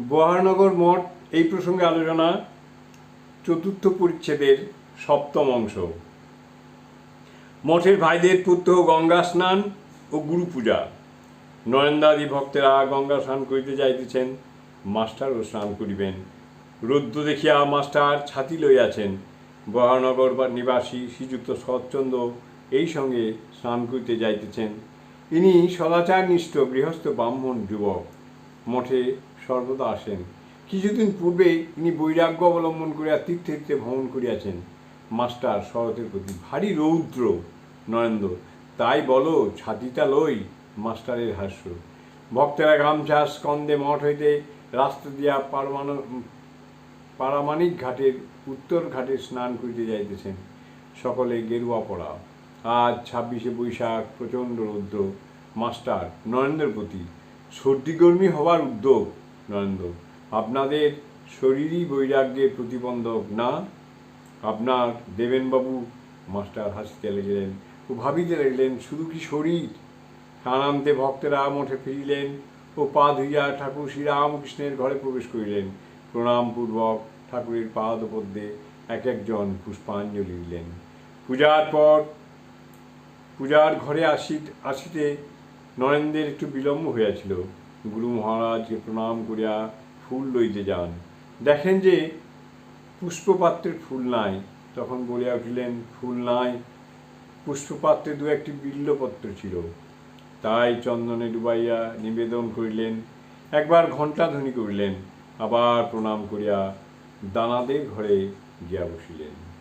বহারনগর মঠ এই প্রসঙ্গে আলোচনা চতুর্থ পরিচ্ছেদের সপ্তম অংশ। মঠের ভাইদের পুত্র গঙ্গা স্নান ও গুরু পূজা। নরেন্দ্রাদি ভক্তেরা গঙ্গা স্নান করিতে যাইতেছেন মাস্টারও স্নান করিবেন। রৌদ্র দেখিয়া মাস্টার ছাতি লইয়াছেন। বহানগর বা নিবাসী শ্রীযুক্ত শরৎচন্দ্র এই সঙ্গে স্নান করিতে যাইতেছেন। ইনি সদাচার নিষ্ঠ গৃহস্থ ব্রাহ্মণ যুবক। মঠে সর্বদা আসেন। কিছুদিন পূর্বে তিনি বৈরাগ্য অবলম্বন করিয়া তীর্থে তীর্থে ভ্রমণ করিয়াছেন। মাস্টার শরতের প্রতি ভারী রৌদ্র। নরেন্দ্র, তাই বলো, ছাতিটা লই, মাস্টারের হাস্য। ভক্তেরা গামছা স্কন্দে মঠ হইতে রাস্তা দিয়া পারমান পারামানিক ঘাটের, উত্তর ঘাটে স্নান করিতে যাইতেছেন। সকলে গেরুয়া পড়া। আজ ছাব্বিশে বৈশাখ, প্রচণ্ড রৌদ্র। মাস্টার, নরেন্দ্রের প্রতি সর্দিগর্মী হওয়ার উদ্যোগ। নরেন্দ্র আপনাদের শরীরই বৈরাগ্যের প্রতিবন্ধক না? আপনার দেবেনবাবু মাস্টার হাসিতে লেগেলেন। ও ভাবিতে লাগলেন, শুধু কি শরীর? আনন্দে ভক্তেরা মঠে ফিরিলেন ও পা ধুইয়া ঠাকুর শ্রীরামকৃষ্ণের ঘরে প্রবেশ করিলেন। প্রণামপূর্বক ঠাকুরের পাদপদ্মে এক একজন পুষ্পাঞ্জলি দিলেন। পূজার পর, পূজার ঘরে আসি আসিতে নরেন্দ্রের একটু বিলম্ব হইয়াছিল। গুরু মহারাজকে প্রণাম করিয়া ফুল লইতে যান। দেখেন যে পুষ্পপাত্রের ফুল নাই। তখন বলিয়া উঠিলেন, ফুল নাই। পুষ্পপাত্রে দু একটি বিল্লপত্র ছিল। তাই চন্দনে ডুবাইয়া নিবেদন করিলেন। একবার ঘণ্টাধ্বনি করিলেন। আবার প্রণাম করিয়া দানাদের ঘরে গিয়া বসিলেন।